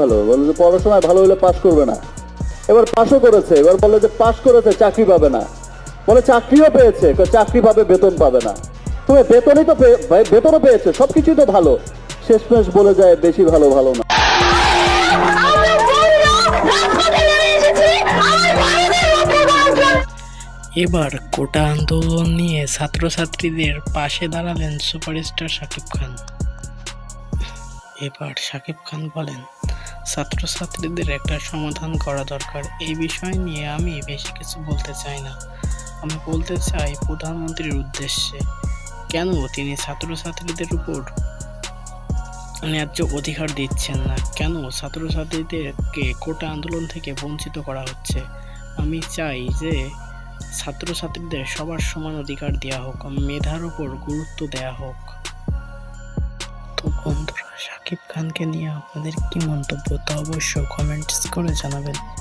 ভালো বলে যে পড়াশোনায় ভালো হলে পাশ করবে না। এবার পাশও করেছে, এবার বলে যে পাশ করেছে, চাকরি পাবে না। বলে চাকরিও পেয়েছে চাকরি পাবে, বেতন পাবে না। তুমি বেতনই তো বেতনও পেয়েছে, সবকিছুই তো ভালো। শেষমেশ বলে যায়, বেশি ভালো ভালো না। বলল এবার কোটা আন্দোলন নিয়ে ছাত্রছাত্রীদের পাশে দাঁড়ালেন সুপারস্টার শাকিব খান। এবার শাকিব খান বলেন ছাত্রছাত্রীদের একটা সমাধান করা দরকার। এই বিষয় নিয়ে আমি বেশি কিছু বলতে চাই না। আমি বলতে চাই প্রধানমন্ত্রীর উদ্দেশ্যে, কেন তিনি ছাত্রছাত্রীদের উপর ন্যায্য অধিকার দিচ্ছেন না? কেন ছাত্রছাত্রীদেরকে কোটা আন্দোলন থেকে বঞ্চিত করা হচ্ছে? আমি চাই যে ছাত্রছাত্রীদের সবার সমান অধিকার দেওয়া হোক, মেধার উপর গুরুত্ব দেওয়া হোক। তো বন্ধুরা শাকিব খানকে নিয়ে আপনাদের কি মন্তব্য তা অবশ্য কমেন্টস করে জানাবেন।